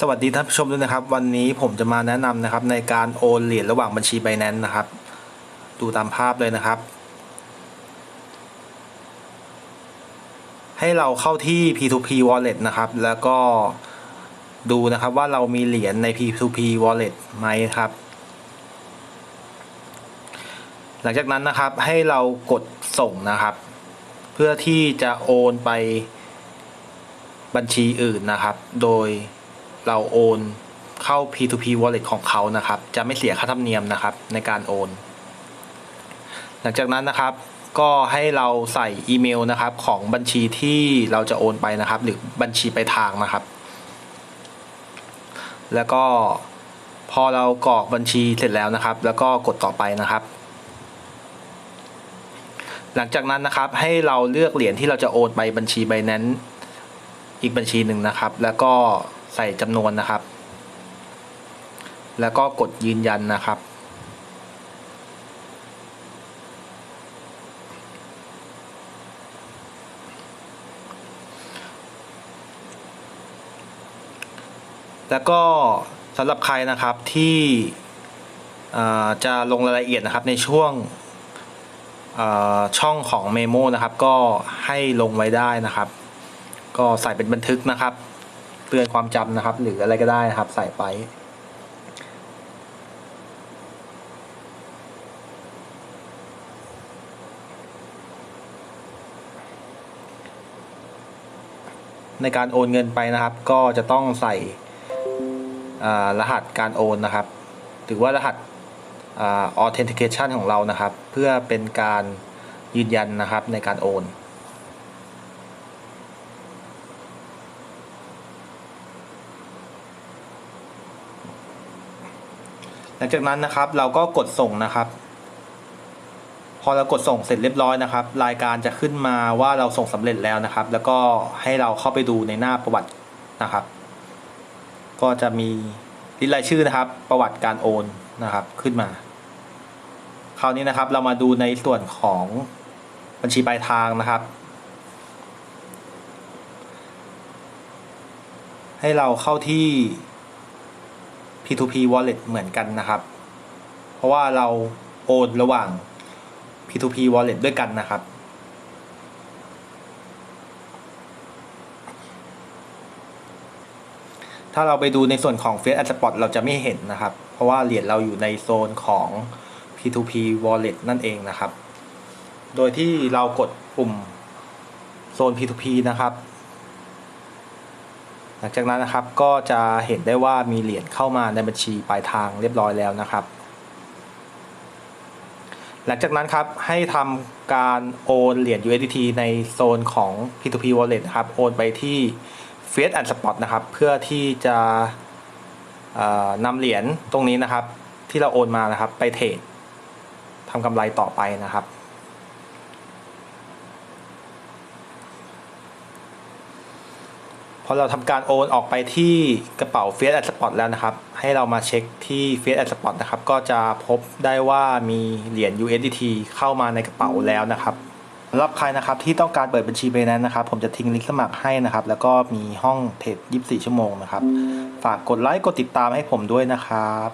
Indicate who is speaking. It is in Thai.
Speaker 1: สวัสดีท่านผู้ชมด้วยนะครับ วันนี้ผมจะมาแนะนำนะครับ ในการโอนเหรียญระหว่างบัญชี Binance นะครับ ดูตามภาพเลยนะครับ ให้เราเข้าที่ P2P Wallet นะครับ แล้วก็ดูนะครับว่าเรามีเหรียญใน P2P Wallet ไหมครับ หลังจากนั้นนะครับให้เรากดส่งนะครับ เพื่อที่จะโอนไปบัญชีอื่นนะครับ โดย เราโอนเข้า P2P Wallet ของเขานะครับ จะไม่เสียค่าธรรมเนียมนะครับในการโอน หลังจากนั้นนะครับ ก็ให้เราใส่อีเมลนะครับของบัญชีที่เราจะโอนไปนะครับ หรือบัญชีไปลายทางนะครับ แล้วก็พอเรากรอกบัญชีเสร็จแล้วนะครับ แล้วก็กดต่อไปนะครับ หลังจากนั้นนะครับให้เราเลือกเหรียญที่เราจะโอนไปบัญชี Binance อีกบัญชีหนึ่งนะครับ แล้วก็ ใส่จำนวนนะครับ แล้วก็กดยืนยันนะครับ แล้วก็สำหรับใครนะครับที่จะลงรายละเอียดนะครับในช่วงช่องของเมโมนะครับ ก็ให้ลงไว้ได้นะครับ ก็ใส่เป็นบันทึกนะครับ เตือนความจำนะครับ หรืออะไรก็ได้นะครับ ใส่ไป ในการโอนเงินไปนะครับ ก็จะต้องใส่รหัสการโอนนะครับ หรือว่ารหัส authentication ของเรานะครับ เพื่อเป็นการยืนยันนะครับในการโอน หลังจากนั้นนะครับเราก็กดส่งนะครับ พอเรากดส่งเสร็จเรียบร้อยนะครับ รายการจะขึ้นมาว่าเราส่งสำเร็จแล้วนะครับ แล้วก็ให้เราเข้าไปดูในหน้าประวัตินะครับ ก็จะมีลิสต์รายชื่อนะครับ ประวัติการโอนนะครับขึ้นมา คราวนี้นะครับเรามาดูในส่วนของบัญชีปลายทางนะครับ ให้เราเข้าที่ P2P Wallet เหมือนกันนะครับ เพราะว่าเราโอนระหว่าง P2P Wallet ด้วยกันนะครับ ถ้าเราไปดูในส่วนของ Face and Spot เราจะไม่เห็นนะครับ เพราะว่าเหรียญเราอยู่ในโซนของ P2P Wallet นั่นเองนะครับ โดยที่เรากดปุ่มโซน P2P นะครับ หลังจากนั้นนะครับก็จะเห็นได้ว่ามีเหรียญเข้ามาในบัญชีปลายทางเรียบร้อยแล้วนะครับ หลังจากนั้นครับให้ทำการโอนเหรียญ USDT ในโซนของ P2P Wallet นะครับโอนไปที่ f a c e and Spot นะครับ เพื่อที่จะนำเหรียญตรงนี้นะครับ ที่เราโอนมานะครับไปเทรดทำกำไรต่อไปนะครับ พอเราทำการโอนออกไปที่กระเป๋า f a t and Spot แล้วนะครับ ให้เรามาเช็คที่ f a t and Spot นะครับ ก็จะพบได้ว่ามีเหรียญ USDT เข้ามาในกระเป๋าแล้วนะครับสำหรับใครนะครับที่ต้องการเปิดบัญชีไปนั้นนะครับ ผมจะทิ้งลิงก์สมัครให้นะครับ แล้วก็มีห้องเทรด24 ชั่วโมงนะครับ ฝากกดไลค์กดติดตามให้ผมด้วยนะครับ